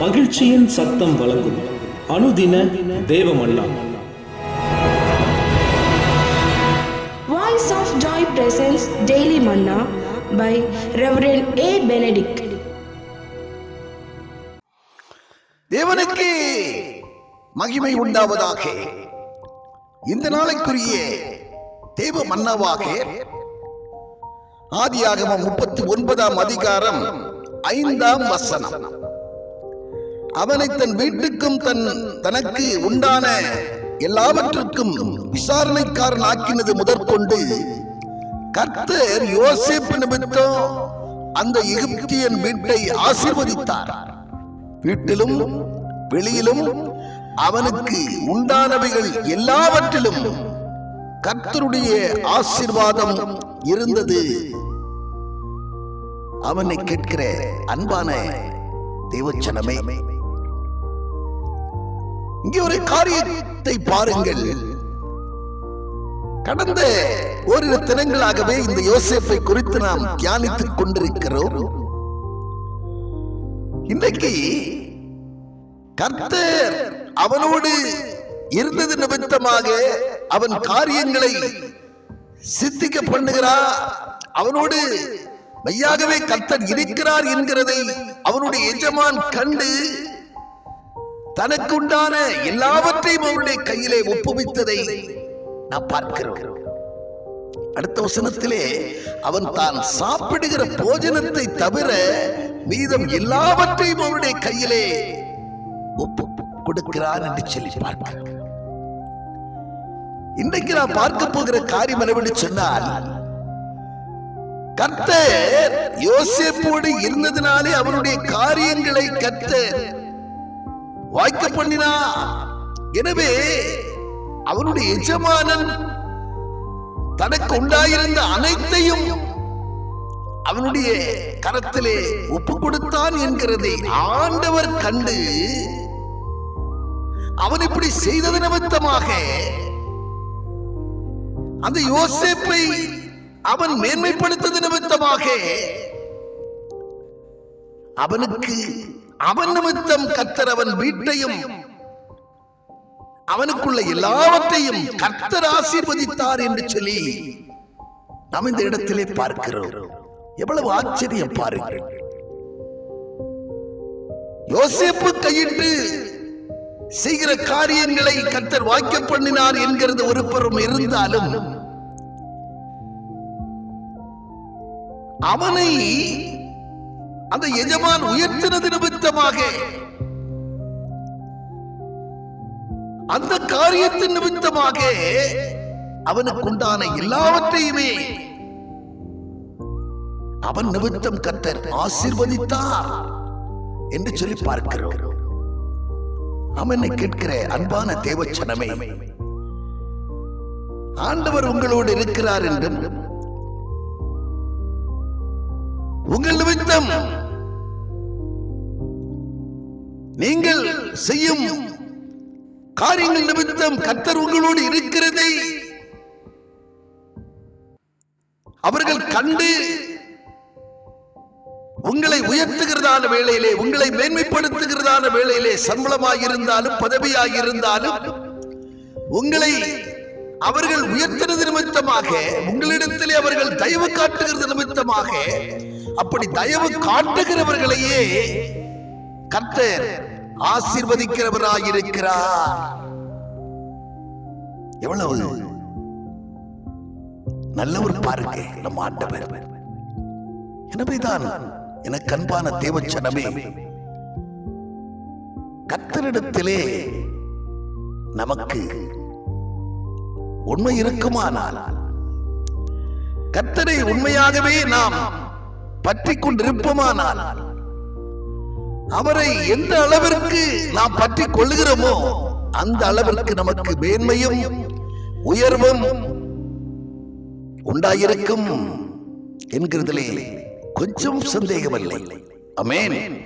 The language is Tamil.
மகிழ்ச்சியின் சத்தம் வழங்கும் அனுதின தேவமல்லா Voice of Joy presents Daily Manna by Reverend A. Benedict. தேவனுக்கு மகிமை உண்டாவதாக இந்த நாளைக்குரிய தேவ மன்னவாக ஆதியாகமம் முப்பத்தி ஒன்பதாம் அதிகாரம் ஐந்தாம் வசனம் அவனை தன் வீட்டுக்கும் தன் தனக்கு உண்டான எல்லாவற்றுக்கும் விசாரணைக்காரன் ஆக்கினது முதற்கொண்டு கர்த்தர் யோசிப்பு நிமித்தம் அந்த எகிப்தியன் வீட்டை ஆசிர்வதித்தார். வீட்டிலும் வெளியிலும் அவனுக்கு உண்டானவைகள் எல்லாவற்றிலும் கர்த்தருடைய ஆசீர்வாதம் இருந்தது. அவனை கேட்கிற அன்பான தேவச்சனமே இங்கே ஒரு காரியத்தை பாருங்கள். கடந்த ஓரிரு தினங்களாகவே இந்த யோசிப்பை குறித்து நாம் தியானித்துக் கொண்டிருக்கிறோம். இன்னைக்கு கர்த்தர் அவனோடு இருந்தது நிமித்தமாக அவன் காரியங்களை சித்திக்க பண்ணுகிறார் அவனோடு மெய்யாகவே கர்த்தர் இருக்கிறார் என்கிறதை அவனுடைய எஜமான் கண்டு தனக்குண்டான எல்லாவற்றையும் அவருடைய கையிலே ஒப்புவித்ததை நாம் பார்க்கிறோம். அடுத்த வசனத்திலே அவன் தான் சாப்பிடுகிற போஜனத்தை தவிர மீதம் எல்லாவற்றையும் அவருடைய கையிலே ஒப்பு கொடுக்கிறான் என்று சொல்லி பார்க்கிறோம். இன்றைக்கு நான் பார்க்க போகிற காரியம் என்னவென்று சொன்னால் கர்த்தர் யோசேப்போடு இருந்ததினாலே அவனுடைய காரியங்களை கர்த்தர் வாய்க்க பண்ணினா எனவே அவனுடைய எஜமானன் தனக்கு உண்டாயிருந்த அனைத்தையும் அவனுடைய கரத்திலே ஒப்பு கொடுத்தான் என்கிறதை ஆண்டவர் கண்டு அவன் இப்படி செய்தது நிமித்தமாக அந்த யோசேப்பை அவன் மேன்மைப்படுத்தது நிமித்தமாக அவனுக்கு அவன் நிமித்தம் கர்த்தர் அவன் வீட்டையும் அவனுக்குள்ள எல்லாவற்றையும் கர்த்தர் ஆசீர்வதித்தார் என்று சொல்லி நாம் இந்த இடத்திலே பார்க்கிறோம். எவ்வளவு ஆச்சரியம் பாருங்கள். யோசேப்பு கையிட்டு செய்கிற காரியங்களை கர்த்தர் வாய்க்க பண்ணினார் என்கிறது ஒரு புறம் இருந்தாலும் அவனை அந்த எஜமான் உயர்த்தினது நிமித்தமாக அந்த காரியத்தின் நிமித்தமாக அவனுக்கு உண்டான எல்லாவற்றையுமே அவன் நிமித்தம் கத்தர் ஆசிர்வதித்தார் என்று சொல்லி பார்க்கிறோம். அவனை கேட்கிற அன்பான தேவச்சனமே ஆண்டவர் உங்களோடு இருக்கிறார் என்றும் உங்கள் நிமித்தம் நீங்கள் செய்யும் காரியங்கள் நிமித்தம் கத்தர் உங்களோடு இருக்கிறதை அவர்கள் கண்டு உங்களை உயர்த்துகிறதான வேளையிலே உங்களை மேன்மைப்படுத்துகிறதான வேளையிலே சம்பளமாக இருந்தாலும் பதவியாக இருந்தாலும் உங்களை அவர்கள் உயர்த்தினது நிமித்தமாக உங்களிடத்திலே அவர்கள் தயவு காட்டுகிறது நிமித்தமாக அப்படி தயவு காட்டுகிறவர்களையே கர்த்தர் ஆசீர்வதிக்கிறவராயிருக்கிறார். எவ்வளவு நல்லவர் பாருங்க நம் ஆண்டவர். எனவேதான் எனக்கு அன்பான தேவச்சனமே. கத்தரிடத்திலே நமக்கு உண்மை இருக்குமானால் கத்தரை உண்மையாகவே நாம் பற்றி கொண்டிருப்போமானால் அவரை எந்த அளவிற்கு நாம் பற்றி கொள்ளுகிறோமோ அந்த அளவிற்கு நமக்கு மேன்மையும் உயர்வும் உண்டாயிருக்கும் என்கிறதிலே கொஞ்சம் சந்தேகமில்லை. அமேன்.